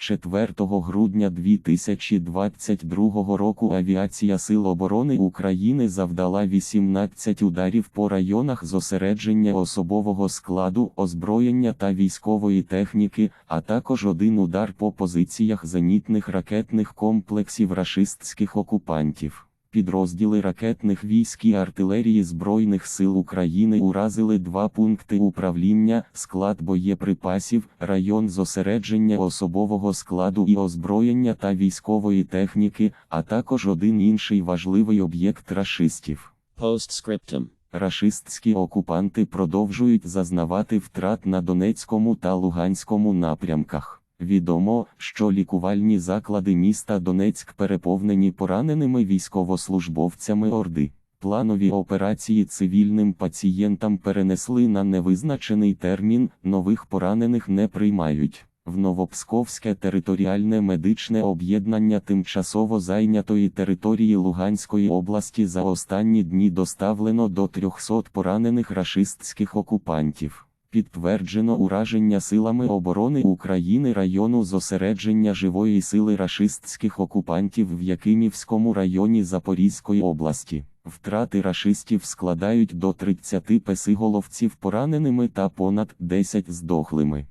4 грудня 2022 року Авіація Сил оборони України завдала 18 ударів по районах зосередження особового складу, озброєння та військової техніки, а також один удар по позиціях зенітних ракетних комплексів рашистських окупантів. Підрозділи ракетних військ і артилерії Збройних сил України уразили два пункти управління, склад боєприпасів, район зосередження особового складу і озброєння та військової техніки, а також один інший важливий об'єкт рашистів. Postscriptum. Рашистські окупанти продовжують зазнавати втрат на Донецькому та Луганському напрямках. Відомо, що лікувальні заклади міста Донецьк переповнені пораненими військовослужбовцями Орди. Планові операції цивільним пацієнтам перенесли на невизначений термін, нових поранених не приймають. В Новопсковське територіальне медичне об'єднання тимчасово зайнятої території Луганської області за останні дні доставлено до 300 поранених рашистських окупантів. Підтверджено ураження силами оборони України району зосередження живої сили рашистських окупантів в Якимівському районі Запорізької області. Втрати рашистів складають до 30 песиголовців пораненими та понад 10 здохлими.